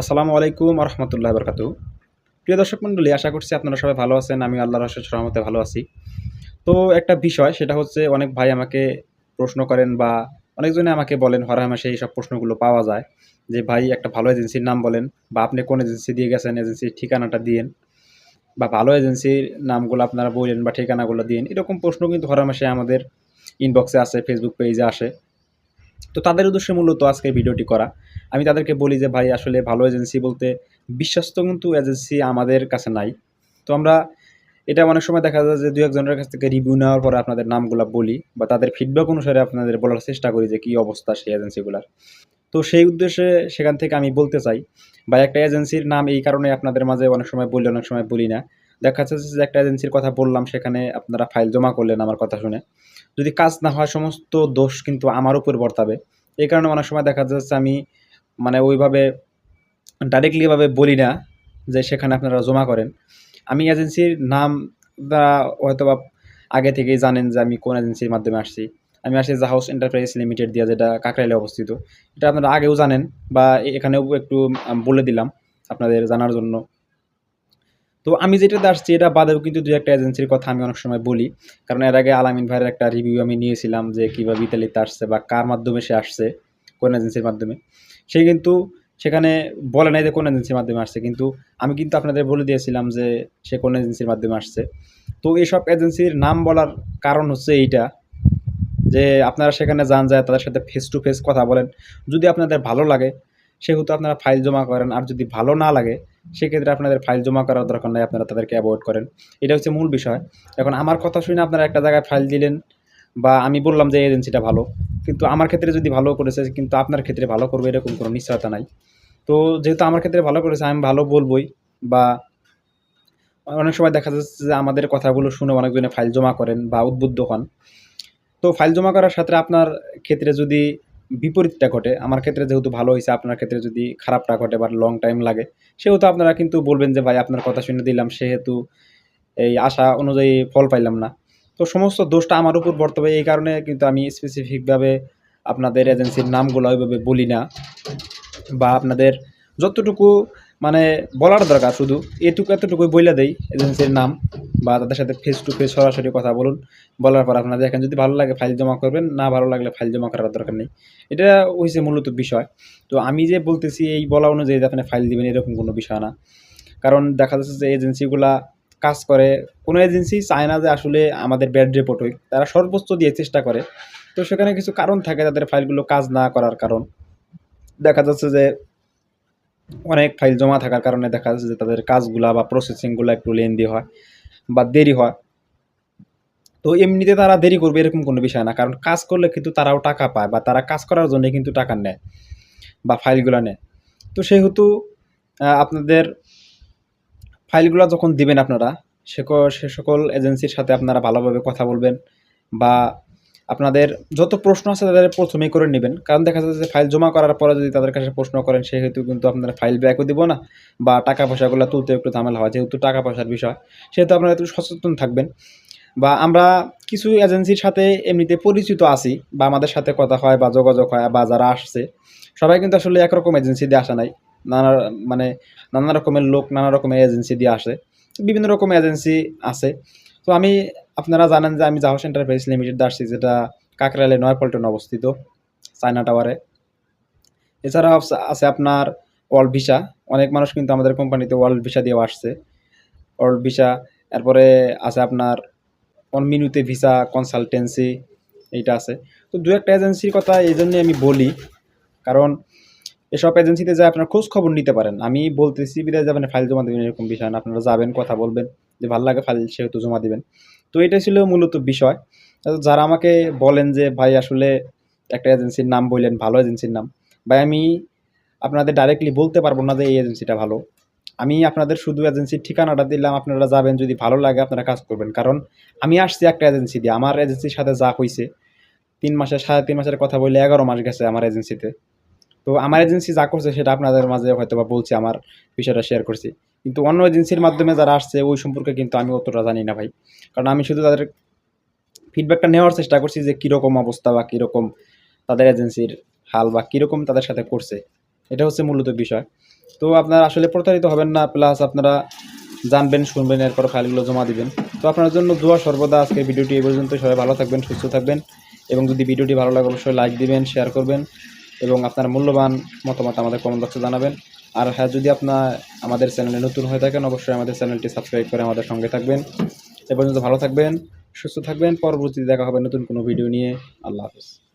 আসসালামু আলাইকুম রহমতুল্লাহ বরকাত প্রিয় দর্শক মণ্ডলী, আশা করছি আপনারা সবাই ভালো আছেন, আমি আল্লাহর রসের রহমতে ভালো আছি। তো একটা বিষয়, সেটা হচ্ছে অনেক ভাই আমাকে প্রশ্ন করেন বা অনেকজনে আমাকে বলেন হরহামেশে এই সব প্রশ্নগুলো পাওয়া যায়, যে ভাই একটা ভালো এজেন্সির নাম বলেন বা আপনি কোন এজেন্সি দিয়ে গেছেন, এজেন্সির ঠিকানাটা দিয়েন বা ভালো এজেন্সির নামগুলো আপনারা বললেন বা ঠিকানাগুলো দিন এরকম প্রশ্ন কিন্তু হরহামেশে আমাদের ইনবক্সে আসে ফেসবুক পেজে আসে। তো তাদের উদ্দেশ্যে মূলত আজকে ভিডিওটি করা। আমি তাদেরকে বলি যে, ভাই, আসলে ভালো এজেন্সি বলতে বিশ্বস্ত কিন্তু এজেন্সি আমাদের কাছে নাই। তো আমরা এটা অনেক সময় দেখা যায় যে দু একজনের কাছ থেকে রিভিউ নেওয়ার পরে আপনাদের নামগুলো বলি বা তাদের ফিডব্যাক অনুসারে আপনাদের বলার চেষ্টা করি যে, কী অবস্থা সেই এজেন্সিগুলার তো সেই উদ্দেশ্যে সেখান থেকে আমি বলতে চাই বা একটা এজেন্সির নাম এই কারণে আপনাদের মাঝে অনেক সময় বলি, অনেক সময় বলি না। দেখা যাচ্ছে যে, একটা এজেন্সির কথা বললাম, সেখানে আপনারা ফাইল জমা করলেন আমার কথা শুনে। যদি কাজ না হয় সমস্ত দোষ কিন্তু আমার উপর বর্তাবে। এই কারণে অনেক সময় দেখা যাচ্ছে আমি মানে ওইভাবে ডাইরেক্টলিভাবে বলি না যে সেখানে আপনারা জমা করেন। আমি এজেন্সির নাম দ্বারা হয়তো বা আগে থেকেই জানেন যে আমি কোন এজেন্সির মাধ্যমে আসছি। আমি আসছি জাহাউস এন্টারপ্রাইজ লিমিটেড দিয়ে, যেটা কাকরাইলে অবস্থিত। এটা আপনারা আগেও জানেন বা এখানেও একটু বলে দিলাম আপনাদের জানার জন্য। তো আমি যেটাতে আসছি, এটা বাদেও কিন্তু দু একটা এজেন্সির কথা আমি অনেক সময় বলি। কারণ এর আগে আলামিন ভাইয়ের একটা রিভিউ আমি নিয়েছিলাম যে কীভাবে ইতালিতে আসছে বা কার মাধ্যমে সে আসছে, কোন এজেন্সির মাধ্যমে। সে কিন্তু সেখানে বলে নাই যে কোন এজেন্সির মাধ্যমে আসছে, কিন্তু আমি কিন্তু আপনাদের বলে দিয়েছিলাম যে সে কোন এজেন্সির মাধ্যমে আসছে। তো এইসব এজেন্সির নাম বলার কারণ হচ্ছে এইটা, যে আপনারা সেখানে যান, যায় তাদের সাথে ফেস টু ফেস কথা বলেন। যদি আপনাদের ভালো লাগে, সেহেতু আপনারা ফাইল জমা করেন, আর যদি ভালো না লাগে সেক্ষেত্রে আপনাদের ফাইল জমা করার দরকার নাই, আপনারা তাদেরকে অ্যাভয়েড করেন। এটা হচ্ছে মূল বিষয়। এখন আমার কথা শুনে আপনারা একটা জায়গায় ফাইল দিলেন বা আমি বললাম যে এজেন্সিটা ভালো, কিন্তু আমার ক্ষেত্রে যদি ভালো করেছে, কিন্তু আপনার ক্ষেত্রে ভালো করবে এরকম কোনো নিশ্চয়তা নাই। তো যেহেতু আমার ক্ষেত্রে ভালো করেছে, আমি ভালো বলবই বা অনেক সময় দেখা যাচ্ছে যে আমাদের কথাগুলো শুনে অনেকজনে ফাইল জমা করেন বা উদ্বুদ্ধ হন। তো ফাইল জমা করার সাথে আপনার ক্ষেত্রে যদি বিপরীতটা ঘটে। আমার ক্ষেত্রে যেহেতু ভালো হয়েছে, আপনার ক্ষেত্রে যদি খারাপটা ঘটে বা লং টাইম লাগে, সেহেতু আপনারা কিন্তু বলবেন যে, ভাই, আপনার কথা শুনে দিলাম, সেহেতু এই আশা অনুযায়ী ফল পাইলাম না। তো সমস্ত দোষটা আমার উপর বর্তবে এই কারণে কিন্তু আমি স্পেসিফিকভাবে আপনাদের এজেন্সির নামগুলো ওইভাবে বলি না বা আপনাদের যতটুকু মানে বলার দরকার শুধু। এটুকু এতটুকুই বইলে দেই এজেন্সির নাম বা তাদের সাথে ফেস টু ফেস সরাসরি কথা বলুন। বলার পর আপনারা দেখেন যদি ভালো লাগে ফাইল জমা করবেন, না ভালো লাগলে ফাইল জমা করার দরকার নেই। এটা হয়েছে মূলত বিষয়। তো আমি যে বলতেছি এই বলা অনুযায়ী আপনি ফাইল দিবেন, এরকম কোনো বিষয় না। কারণ দেখা যাচ্ছে যে এজেন্সিগুলা কাজ করে। কোনো এজেন্সি চায় না যে আসলে আমাদের ব্যাড রিপোর্ট হোক। তারা সর্বোচ্চ দিয়ে চেষ্টা করে। তো সেখানে কিছু কারণ থাকে তাদের ফাইলগুলো কাজ না করার কারণ। দেখা যাচ্ছে যে অনেক ফাইল জমা থাকার কারণে দেখা যাচ্ছে যে তাদের কাজগুলা বা প্রসেসিংগুলো একটু লেন্দি হয় বা দেরি হয়। তো এমনিতে তারা দেরি করবে এরকম কোনো বিষয় না, কারণ কাজ করলে কিন্তু তারাও টাকা পায় বা তারা কাজ করার জন্য কিন্তু টাকা নেয় বা ফাইলগুলো নেয়। তো সেহেতু আপনাদের ফাইলগুলো যখন দিবেন আপনারা সে সকল এজেন্সির সাথে আপনারা ভালোভাবে কথা বলবেন বা আপনাদের যত প্রশ্ন আছে তাদের প্রথমেই করে নেবেন। কারণ দেখা যাচ্ছে ফাইল জমা করার পরে যদি তাদের কাছে প্রশ্ন করেন সেহেতু কিন্তু আপনারা ফাইল ব্যাকও দিব না বা টাকা পয়সাগুলো তুলতে একটু ঝামেলা হয়, যেহেতু টাকা পয়সার বিষয়, সেহেতু আপনারা একটু সচেতন থাকবেন। বা আমরা কিছু এজেন্সির সাথে এমনিতে পরিচিত আছি বা আমাদের সাথে কথা হয় বা যোগাযোগ হয় বা যারা আসছে, সবাই কিন্তু আসলে একরকম এজেন্সি দিয়ে আসা নাই। নানা মানে নানা রকমের লোক, নানা রকমের এজেন্সি দিয়ে আসে। বিভিন্ন রকম এজেন্সি আছে। তো আমি, আপনারা জানেন যে আমি জাহাজ এন্টারপ্রাইজ লিমিটেড আসছি, যেটা কাকরাইলে নয়াপল্টন অবস্থিত চায়না টাওয়ারে এছাড়াও আছে- আপনার ওয়ার্ল্ড ভিসা অনেক মানুষ কিন্তু আমাদের কোম্পানিতে ওয়ার্ল্ড ভিসা দিয়েও আসছে। ওয়ার্ল্ড ভিসা এরপরে আছে আপনার অন মিনুতে ভিসা কনসালটেন্সি এইটা আছে। তো দু একটা এজেন্সির কথা এই জন্যে আমি বলি, কারণ এসব এজেন্সিতে যা আপনার খোঁজ খবর নিতে পারেন। আমি বলতেছি, বিদায় যাবেন ফাইল জমা দেবেন, এরকম বিষয় না, আপনারা যাবেন, কথা বলবেন। যে ভালো লাগে ফাইল সেহেতু জমা দিবেন। তো এটা ছিল মূলত বিষয়। যারা আমাকে বলেন যে, ভাই, আসলে একটা এজেন্সির নাম বললেন, ভালো এজেন্সির নাম। ভাই, আমি আপনাদের ডাইরেক্টলি বলতে পারব না যে এই এজেন্সিটা ভালো। আমি আপনাদের শুধু এজেন্সির ঠিকানাটা দিলাম। আপনারা যাবেন, যদি ভালো লাগে আপনারা কাজ করবেন। কারণ আমি আসছি একটা এজেন্সি দিয়ে। আমার এজেন্সির সাথে যা হয়েছে তিন মাসের সাড়ে তিন মাসের কথা বললে এগারো মাস গেছে আমার এজেন্সিতে তো আমার এজেন্সি যা করছে, সেটা আপনাদের মাঝে হয়তো বা বলছি, আমার বিষয়টা শেয়ার করছি। কিন্তু অন্য এজেন্সির মাধ্যমে যারা আসছে, ওই সম্পর্কে কিন্তু আমি অতটা জানি না ভাই। কারণ আমি শুধু তাদের ফিডব্যাকটা নেওয়ার চেষ্টা করছি যে কীরকম অবস্থা বা কীরকম তাদের এজেন্সির হাল বা কীরকম তাদের সাথে করছে। এটা হচ্ছে মূলত বিষয়। তো আপনারা আসলে প্রতারিত হবেন না প্লাস আপনারা জানবেন, শুনবেন, এরপর ফাইলগুলো জমা দিবেন। তো আপনার জন্য দোয়া সর্বদা আজকে ভিডিওটি এই পর্যন্ত। সবাই ভালো থাকবেন, সুস্থ থাকবেন এবং যদি ভিডিওটি ভালো লাগে, অবশ্যই লাইক দিবেন শেয়ার করবেন এবং আপনার মূল্যবান মতামত আমাদের কমেন্ট বক্সে জানাবেন। আর হ্যাঁ যদি আপনার আমাদের চ্যানেলে নতুন হয়ে থাকেন, অবশ্যই আমাদের চ্যানেলটি সাবস্ক্রাইব করে আমাদের সঙ্গে থাকবেন। এ পর্যন্ত ভালো থাকবেন, সুস্থ থাকবেন। পরবর্তীতে দেখা হবে নতুন কোনো ভিডিও নিয়ে। আল্লাহ হাফিজ।